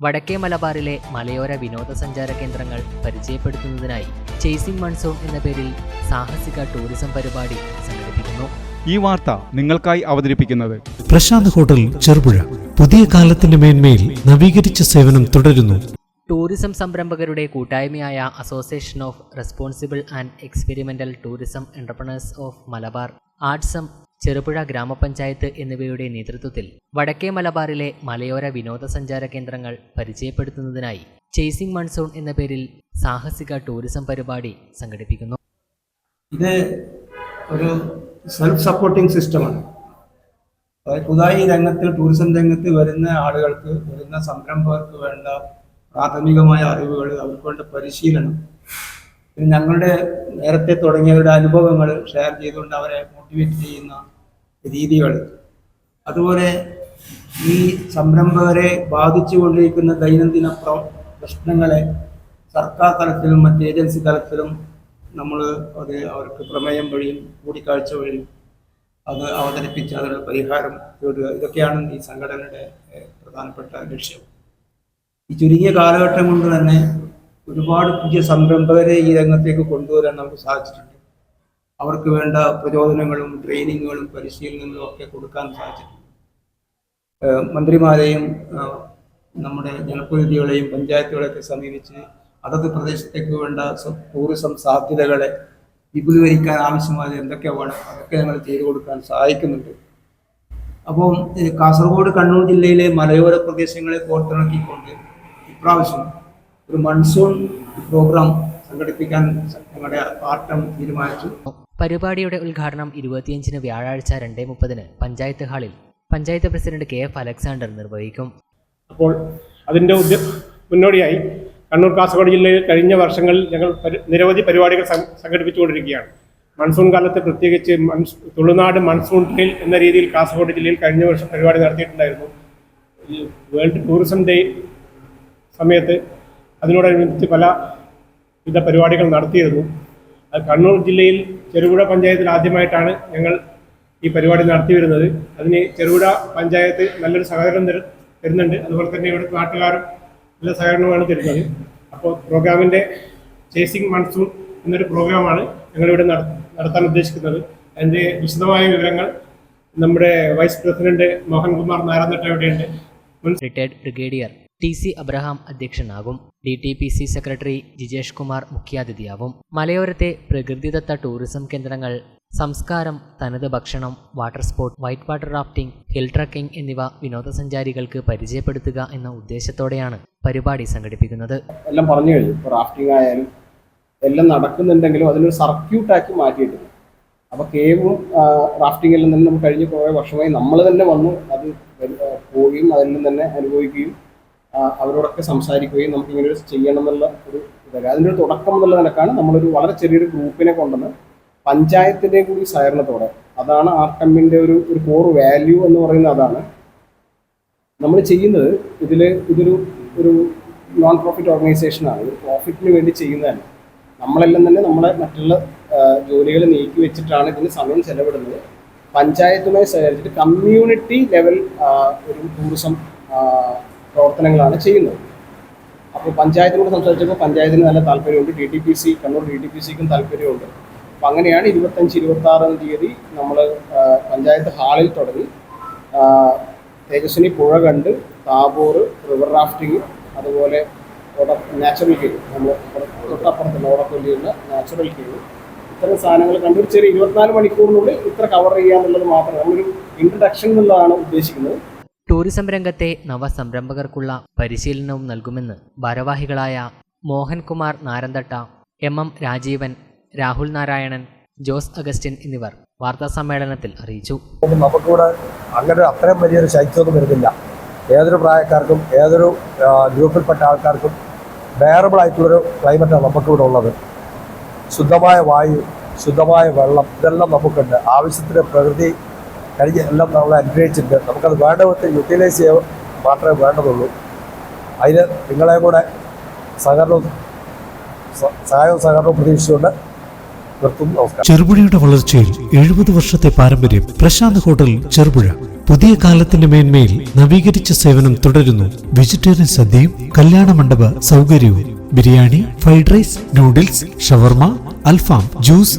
വടക്കേ മലബാറിലെ മലയോര വിനോദസഞ്ചാര കേന്ദ്രങ്ങൾ പരിചയപ്പെടുത്തുന്നതിനായി ചേസിംഗ് മൺസൂൺ എന്ന പേരിൽ സാഹസിക ടൂറിസം പരിപാടി സംഘടിപ്പിക്കുന്നു. ഈ വാർത്ത നിങ്ങൾക്കായി അവതരിപ്പിക്കുന്നത് പ്രശാന്ത് ഹോട്ടൽ ചെറുപുഴ. പുതിയ കാലത്തിന്റെ മേന്മയിൽ നവീകരിച്ച സേവനം തുടരുന്നു. ടൂറിസം സംരംഭകരുടെ കൂട്ടായ്മയായ association of responsible and experimental tourism entrepreneurs of Malabar ആർട്സം Cherupuzha ഗ്രാമപഞ്ചായത്ത് എന്നിവയുടെ നേതൃത്വത്തിൽ വടക്കേ മലബാറിലെ മലയോര വിനോദസഞ്ചാര കേന്ദ്രങ്ങൾ പരിചയപ്പെടുത്തുന്നതിനായി ചേസിംഗ് മൺസൂൺ എന്ന പേരിൽ സാഹസിക ടൂറിസം പരിപാടി സംഘടിപ്പിക്കുന്നു. ഇത് ഒരു സെൽഫ് സപ്പോർട്ടിംഗ് സിസ്റ്റമാണ് പുതുതായി രംഗത്ത് ടൂറിസം രംഗത്ത് വരുന്ന ആളുകൾക്ക് വരുന്ന സംരംഭകർക്ക് വേണ്ട പ്രാഥമികമായ അറിവുകൾ അവർക്ക് വേണ്ട പരിശീലനം ഞങ്ങളുടെ നേരത്തെ തുടങ്ങിയവരുടെ അനുഭവങ്ങൾ ഷെയർ ചെയ്തുകൊണ്ട് അവരെ മോട്ടിവേറ്റ് ചെയ്യുന്ന രീതികൾ. അതുപോലെ ഈ സംരംഭകരെ ബാധിച്ചുകൊണ്ടിരിക്കുന്ന ദൈനംദിന പ്ര പ്രശ്നങ്ങളെ സർക്കാർ തലത്തിലും മറ്റ് ഏജൻസി തലത്തിലും നമ്മൾ അത് അവർക്ക് പ്രമേയം വഴിയും കൂടിക്കാഴ്ച വഴിയും അത് അവതരിപ്പിച്ച് അതിനുള്ള പരിഹാരം തേടുക. ഇതൊക്കെയാണ് ഈ സംഘടനയുടെ പ്രധാനപ്പെട്ട ലക്ഷ്യം. ഈ ചുരുങ്ങിയ കാലഘട്ടം കൊണ്ട് തന്നെ ഒരുപാട് പുതിയ സംരംഭകരെ ഈ രംഗത്തേക്ക് കൊണ്ടുവരാൻ നമുക്ക് സാധിച്ചിട്ടുണ്ട്. അവർക്ക് വേണ്ട പ്രചോദനങ്ങളും ട്രെയിനിങ്ങുകളും പരിശീലനങ്ങളും ഒക്കെ കൊടുക്കാൻ സാധിച്ചിട്ടുണ്ട്. മന്ത്രിമാരെയും നമ്മുടെ ജനപ്രതിനിധികളെയും പഞ്ചായത്തുകളെയൊക്കെ സമീപിച്ച് അതത് പ്രദേശത്തേക്ക് വേണ്ട ടൂറിസം സാധ്യതകളെ വിപുലീകരിക്കാൻ ആവശ്യമായ എന്തൊക്കെ വേണം അതൊക്കെ ഞങ്ങൾ ചെയ്തു കൊടുക്കാൻ സഹായിക്കുന്നുണ്ട്. അപ്പോൾ കാസർഗോഡ് കണ്ണൂർ ജില്ലയിലെ മലയോര പ്രദേശങ്ങളെ കോർത്തിണക്കിക്കൊണ്ട് ഇപ്രാവശ്യം ഒരു മൺസൂൺ പ്രോഗ്രാം സംഘടിപ്പിക്കാൻ ഞങ്ങളുടെ പാർട്ടം തീരുമാനിച്ചു. പരിപാടിയുടെ ഉദ്ഘാടനം ഇരുപത്തിയഞ്ചിന് വ്യാഴാഴ്ച രണ്ടേ മുപ്പതിന് പഞ്ചായത്ത് ഹാളിൽ panchayat president K F Alexander നിർവഹിക്കും. അപ്പോൾ അതിന്റെ മുന്നോടിയായി കണ്ണൂർ കാസർഗോഡ് ജില്ലയിൽ കഴിഞ്ഞ വർഷങ്ങളിൽ ഞങ്ങൾ നിരവധി പരിപാടികൾ സംഘടിപ്പിച്ചുകൊണ്ടിരിക്കുകയാണ്. മൺസൂൺ കാലത്ത് പ്രത്യേകിച്ച് മൺസ് തുളുനാട് മൺസൂൺ ട്രെയിൽ എന്ന രീതിയിൽ കാസർഗോഡ് ജില്ലയിൽ കഴിഞ്ഞ വർഷം പരിപാടി നടത്തിയിട്ടുണ്ടായിരുന്നു. ഈ വേൾഡ് ടൂറിസം ഡേ സമയത്ത് അതിനോടനുബന്ധിച്ച് പല വിധ പരിപാടികൾ നടത്തിയിരുന്നു. അത് കണ്ണൂർ ജില്ലയിൽ ചെറുപുഴ പഞ്ചായത്തിൽ ആദ്യമായിട്ടാണ് ഞങ്ങൾ ഈ പരിപാടി നടത്തി വരുന്നത്. അതിന് ചെറുപുഴ പഞ്ചായത്ത് നല്ലൊരു സഹകരണം തരു- തരുന്നുണ്ട്. അതുപോലെ തന്നെ ഇവിടുത്തെ നാട്ടുകാരും നല്ല സഹകരണമാണ് തരുന്നത്. അപ്പോൾ പ്രോഗ്രാമിന്റെ ചേസിംഗ് മൺസൂൺ എന്നൊരു പ്രോഗ്രാമാണ് ഞങ്ങളിവിടെ നട- നടത്താൻ ഉദ്ദേശിക്കുന്നത്. അതിന്റെ വിശദമായ വിവരങ്ങൾ നമ്മുടെ വൈസ് പ്രസിഡന്റ് മോഹൻകുമാർ നാരായണട്ട ഇവിടെയുണ്ട് retired brigadier T C Abraham അധ്യക്ഷനാകും. D T P C secretary Jijesh Kumar മുഖ്യാതിഥിയാവും. മലയോരത്തെ പ്രകൃതിദത്ത ടൂറിസം കേന്ദ്രങ്ങൾ സംസ്കാരം തനത് ഭക്ഷണം water sport white water rafting hill trekking എന്നിവ വിനോദസഞ്ചാരികൾക്ക് പരിചയപ്പെടുത്തുക എന്ന ഉദ്ദേശത്തോടെയാണ് പരിപാടി സംഘടിപ്പിക്കുന്നത്. എല്ലാം പറഞ്ഞു കഴിഞ്ഞു. റാഫ്റ്റിംഗ് ആയാലും എല്ലാം നടക്കുന്നുണ്ടെങ്കിലും അതിനൊരു സർക്യൂട്ടാക്കി മാറ്റിയിട്ടുണ്ട്. അപ്പോൾ കേവും റാഫ്റ്റിംഗ് എല്ലാം തന്നെ നമുക്ക് കഴിഞ്ഞ കുറേ വർഷമായി നമ്മൾ തന്നെ വന്നു. അത് പോവുകയും അതെല്ലാം തന്നെ അനുഭവിക്കുകയും അവരോടൊക്കെ സംസാരിക്കുകയും നമുക്ക് ഇങ്ങനെ ഒരു ചെയ്യണം എന്നുള്ള ഒരു ഇതൊക്കെ അതിന്റെ ഒരു തുടക്കം എന്നുള്ള നിലക്കാണ് നമ്മളൊരു വളരെ ചെറിയൊരു ഗ്രൂപ്പിനെ കൊണ്ടുവന്ന് പഞ്ചായത്തിന്റെ കൂടി സഹകരണത്തോടെ അതാണ് ആർട്ടമ്മിന്റെ ഒരു ഒരു കോർ വാല്യൂ എന്ന് പറയുന്നത് അതാണ്. നമ്മൾ ചെയ്യുന്നത് ഇതിൽ ഇതൊരു ഒരു നോൺ പ്രോഫിറ്റ് ഓർഗനൈസേഷനാണ് ഒരു പ്രോഫിറ്റിന് വേണ്ടി ചെയ്യുന്നതല്ല. നമ്മളെല്ലാം തന്നെ നമ്മളെ മറ്റുള്ള ജോലികൾ നീക്കി വെച്ചിട്ടാണ് ഇതിന് സമയം ചെലവിടുന്നത്. പഞ്ചായത്തുമായി സഹകരിച്ചിട്ട് കമ്മ്യൂണിറ്റി ലെവൽ ഒരു ടൂറിസം പ്രവർത്തനങ്ങളാണ് ചെയ്യുന്നത്. അപ്പോൾ പഞ്ചായത്തിനോട് സംസാരിച്ചപ്പോൾ പഞ്ചായത്തിന് നല്ല താല്പര്യമുണ്ട്. D T P C Kannur D T P സിക്കും താല്പര്യമുണ്ട്. അപ്പോൾ അങ്ങനെയാണ് ഇരുപത്തഞ്ച് ഇരുപത്തി ആറാം തീയതി നമ്മൾ പഞ്ചായത്ത് ഹാളിൽ തുടങ്ങി. തേജസ്വിനി പുഴ കണ്ട് താബോർ റിവർ റാഫ്റ്റിംഗ് അതുപോലെ നാച്ചുറൽ കേവ് നമ്മൾ തൊട്ടപ്പുറത്തുള്ള ഓടക്കൊല്ലിയുള്ള നാച്ചുറൽ കേവ് ഇത്തരം സാധനങ്ങൾ കണ്ട് ഒരു ചെറിയ ഇരുപത്തിനാല് മണിക്കൂറിനുള്ളിൽ ഇത്ര കവർ ചെയ്യാന്നുള്ളത് മാത്രമേ നമ്മളൊരു ഇൻട്രഡക്ഷൻ എന്നുള്ളതാണ് ഉദ്ദേശിക്കുന്നത്. ടൂറിസം രംഗത്തെ നവസംരംഭകർക്കുള്ള പരിശീലനവും നൽകുമെന്ന് ഭാരവാഹികളായ Mohankumar Narantatta M M Rajeevan Rahul Narayanan Jose Augustine എന്നിവർ വാർത്താ സമ്മേളനത്തിൽ അറിയിച്ചു. നമുക്കിവിടെ അങ്ങനെ അത്രയും വലിയൊരു ശൈത്യമൊന്നും വരുന്നില്ല. ഏതൊരു പ്രായക്കാർക്കും ഏതൊരു ഗ്രൂപ്പിൽപ്പെട്ട ആൾക്കാർക്കും ബെയറബിൾ ആയിട്ടുള്ളൊരു ക്ലൈമറ്റാണ് നമുക്കിവിടെ ഉള്ളത്. ശുദ്ധമായ വായു ശുദ്ധമായ വെള്ളം ഇതെല്ലാം നമുക്കുണ്ട്. ആവശ്യത്തിന് പ്രകൃതി കഴിഞ്ഞ് എല്ലാം നമ്മൾ അനുഗ്രഹിച്ചിട്ടുണ്ട്. നമുക്കത് വേണ്ട യൂട്ടിലൈസ് ചെയ്യാൻ മാത്രമേ വേണ്ടതുള്ളൂ. അതിന് നിങ്ങളെ കൂടെ സഹകരണവും സഹായവും സഹകരണവും പ്രതീക്ഷിച്ചുകൊണ്ട് ചെറുപുഴയുടെ വളർച്ചയിൽ എഴുപത് വർഷത്തെ പാരമ്പര്യം പ്രശാന്ത് ഹോട്ടൽ ചെറുപുഴ. പുതിയ കാലത്തിന്റെ മേന്മയിൽ നവീകരിച്ച സേവനം തുടരുന്നു. വെജിറ്റേറിയൻ സദ്യയും കല്യാണ മണ്ഡപ സൗകര്യവും. Biryani fried rice noodles shawarma അൽഫാം ജ്യൂസ്